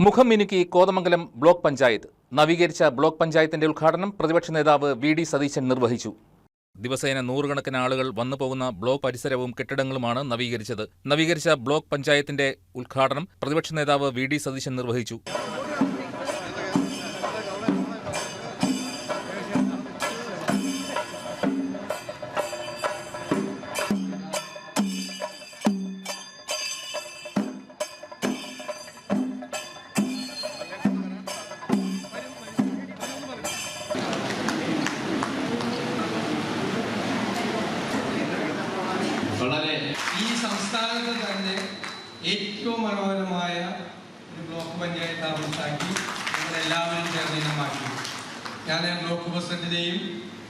മുഖം മിനുക്കി കോതമംഗലം ബ്ലോക്ക് പഞ്ചായത്ത്. നവീകരിച്ച ബ്ലോക്ക് പഞ്ചായത്തിന്റെ ഉദ്ഘാടനം പ്രതിപക്ഷ നേതാവ് വി ഡി സതീശൻ നിർവഹിച്ചു. ദിവസേന നൂറുകണക്കിന് ആളുകൾ വന്നു പോകുന്ന ബ്ലോക്ക് പരിസരവും കെട്ടിടങ്ങളുമാണ് നവീകരിച്ചത്. നവീകരിച്ച ബ്ലോക്ക് പഞ്ചായത്തിന്റെ ഉദ്ഘാടനം പ്രതിപക്ഷ നേതാവ് വി ഡി സതീശൻ നിർവഹിച്ചു. സംസ്ഥാനത്ത് തന്നെ ഏറ്റവും മനോഹരമായ ഒരു ബ്ലോക്ക് പഞ്ചായത്ത് ആവശ്യമാക്കി നമ്മളെല്ലാവരും ചേർന്ന് മാറ്റി. ഞാൻ ബ്ലോക്ക് പ്രസിഡന്റിനെയും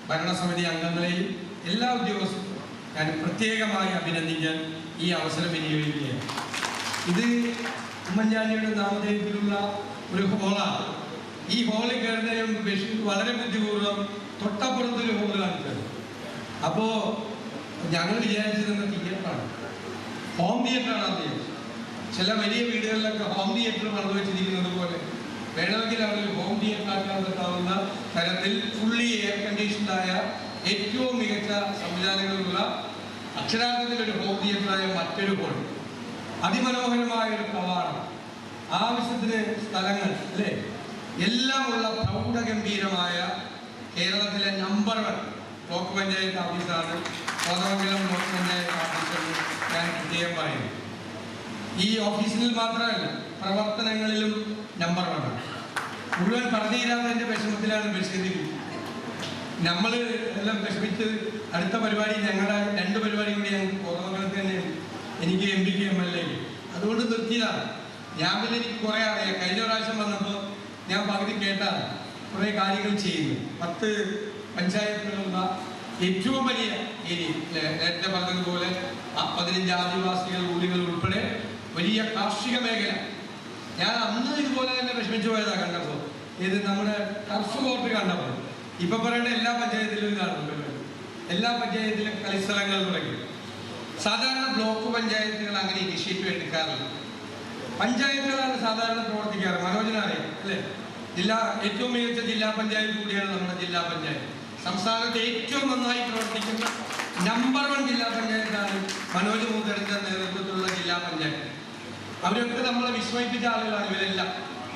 ഭരണസമിതി അംഗങ്ങളെയും എല്ലാ ഉദ്യോഗസ്ഥരും ഞാൻ പ്രത്യേകമായി അഭിനന്ദിക്കാൻ ഈ അവസരം വിനിയോഗിക്കുകയാണ്. ഇത് ഉമ്മൻചാണ്ടിയുടെ നാമധേയത്തിലുള്ള ഒരു ഹോളാണ്. ഈ ഹോളിൽ കയറുന്നതിന് ബഷീർ വളരെ ബുദ്ധിപൂർവം തൊട്ടപ്പുറത്തൊരു ഹോൾ കാണിച്ചത് അപ്പോൾ ഞങ്ങൾ വിചാരിച്ചത് തിയേറ്ററാണ് ഹോം തിയേറ്ററാണ് അദ്ദേഹം ചില വലിയ വീടുകളിലൊക്കെ ഹോം തിയേറ്റർ മറന്നുവെച്ചിരിക്കുന്നത് വെച്ചിരിക്കുന്നത് പോലെ. വേണമെങ്കിൽ അവർ ഹോം തിയേറ്റർ ആക്കാൻ പറ്റാവുന്ന തരത്തിൽ ഫുള്ളി എയർ കണ്ടീഷൻഡായ ഏറ്റവും മികച്ച സംവിധാനങ്ങളുള്ള അക്ഷരാർത്ഥത്തിൽ ഒരു ഹോം തിയേറ്ററായ മറ്റൊരു ഹോൾ അതിമനോഹരമായ ഒരു കവാടം ആവശ്യത്തിന് സ്ഥലങ്ങൾ അല്ലേ? എല്ലാമുള്ള പ്രൗഢഗംഭീരമായ കേരളത്തിലെ നമ്പർ വൺ ബ്ലോക്ക് പഞ്ചായത്ത് ഓഫീസാണ് കോതമംഗലം പഞ്ചായത്ത് ഓഫീസെന്ന് ഞാൻ പറയുന്നു ഈ ഓഫീസിൽ മാത്രമല്ല പ്രവർത്തനങ്ങളിലും നമ്പർ വൺ മുഴുവൻ പറഞ്ഞുതരാത്തതിന്റെ വിഷമത്തിലാണ് ബഷീർ നമ്മൾ എല്ലാം വിഷമിച്ച് അടുത്ത പരിപാടി ഞങ്ങളുടെ രണ്ട് പരിപാടി കൂടി ഞങ്ങൾക്ക് കോതമംഗലത്ത് തന്നെ എനിക്ക് എം പിക്ക് എം എൽ എ അതുകൊണ്ട് നിർത്തിയതാണ് ഞാൻ പിന്നെ എനിക്ക് കുറേ അറിയാം. കഴിഞ്ഞ പ്രാവശ്യം വന്നപ്പോൾ ഞാൻ പകുതി കേട്ടാണ് കുറേ കാര്യങ്ങൾ ചെയ്യുന്നു. പത്ത് പഞ്ചായത്തുകളുള്ള ഏറ്റവും വലിയ ഇനി നേരത്തെ പറഞ്ഞതുപോലെ പതിനഞ്ച് ആദിവാസികൾ ഊരുകൾ ഉൾപ്പെടെ വലിയ കാർഷിക മേഖല. ഞാൻ അന്ന് ഇതുപോലെ തന്നെ വിഷമിച്ചു പോയതാ കണ്ടപ്പോൾ ഇത് നമ്മുടെ ടർഫ് കോർട്ട് കണ്ടപ്പോൾ ഇപ്പൊ പറയേണ്ട എല്ലാ പഞ്ചായത്തിലും ഇതാണ് എല്ലാ പഞ്ചായത്തിലും കളിസ്ഥലങ്ങൾ തുടങ്ങി. സാധാരണ ബ്ലോക്ക് പഞ്ചായത്തുകൾ അങ്ങനെ ഇനിഷ്യേറ്റീവ് എടുക്കാറില്ല പഞ്ചായത്തുകളാണ് സാധാരണ പ്രവർത്തിക്കാറ്. മനോജനറിയാം അല്ലേ? ജില്ലാ ഏറ്റവും മികച്ച ജില്ലാ പഞ്ചായത്ത് കൂടിയാണ് നമ്മുടെ ജില്ലാ പഞ്ചായത്ത്. സംസ്ഥാനത്ത് ഏറ്റവും നന്നായി പ്രവർത്തിക്കുന്ന നമ്പർ വൺ ജില്ലാ പഞ്ചായത്താണ് മനോജ് മൂത്തടുത്ത നേതൃത്വത്തിലുള്ള ജില്ലാ പഞ്ചായത്ത്. അവരൊക്കെ നമ്മളെ വിസ്മയിപ്പിച്ച ആളുകളാണ് ഇവരെല്ലാം.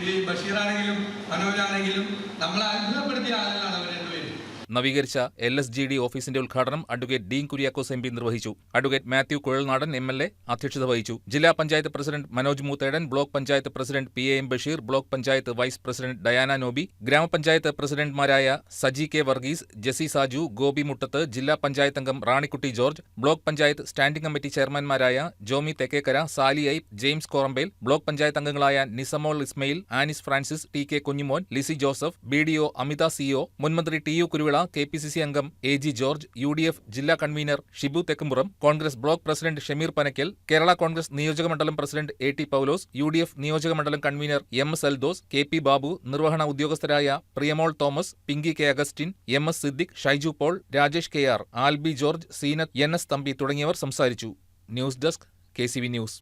ഈ ബഷീറാണെങ്കിലും മനോജാണെങ്കിലും നമ്മളെ അത്ഭുതപ്പെടുത്തിയ ആളുകളാണ് അവർ രണ്ടുപേരും. നവീകരിച്ച എൽ എസ് ജി ഡി ഓഫീസിന്റെ ഉദ്ഘാടനം advocate Dean Kuriakose M P നിർവഹിച്ചു. Advocate Mathew Kuzhalnadan M L A അധ്യക്ഷത വഹിച്ചു. ജില്ലാ panchayat president Manoj Moothedan block panchayat president P A M Basheer block panchayat vice president Diana Noby ഗ്രാമപഞ്ചായത്ത് പ്രസിഡന്റ്മാരായ Saji K Varghese Jessy Saju Gopi Muttath ജില്ലാ പഞ്ചായത്ത് അംഗം Ranikutty George block panchayat standing committee ചെയർമാൻമാരായ Jomy Thekkekara Sally I James Korambel block panchayat അംഗങ്ങളായ Nisamol Ismail Anis Francis T K Kunjimon Lizy Joseph B D O Amitha CO മുൻമന്ത്രി T U Kuruvilla K P C C അംഗം A G George U D F ജില്ലാ convener Shibu Thekkumpuram Congress block president Shameer Panakkal Kerala Congress നിയോജകമണ്ഡലം president A T Paulose U D F നിയോജകമണ്ഡലം convener M S Eldhose K P Babu നിർവഹണ ഉദ്യോഗസ്ഥരായ Priyamol Thomas Pinky K Augustine M S Siddique Shaiju Paul Rajesh K R Alby George Seenath N S Thampi തുടങ്ങിയവർ സംസാരിച്ചു. News desk K C V news.